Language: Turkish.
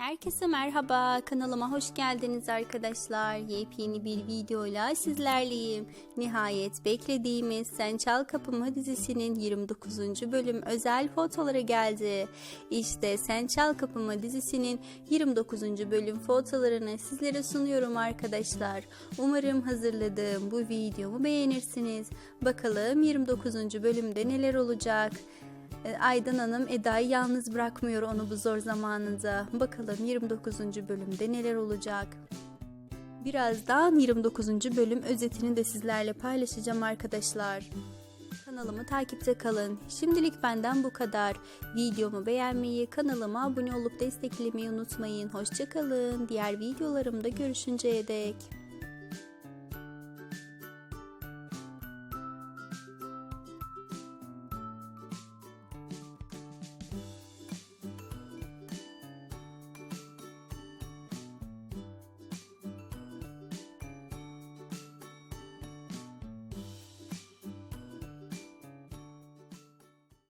Herkese merhaba, kanalıma hoş geldiniz arkadaşlar. Yepyeni bir videoyla sizlerleyim. Nihayet beklediğimiz Sen Çal Kapımı dizisinin 29. bölüm özel fotoları geldi. İşte Sen Çal Kapımı dizisinin 29. bölüm fotolarını sizlere sunuyorum arkadaşlar. Umarım hazırladığım bu videomu beğenirsiniz. Bakalım 29. bölümde neler olacak? E, Aydan Hanım Eda'yı yalnız bırakmıyor onu bu zor zamanında. Bakalım 29. bölümde neler olacak? Birazdan 29. bölüm özetini de sizlerle paylaşacağım arkadaşlar. Kanalımı takipte kalın. Şimdilik benden bu kadar. Videomu beğenmeyi, kanalıma abone olup desteklemeyi unutmayın. Hoşçakalın. Diğer videolarımda görüşünceye dek.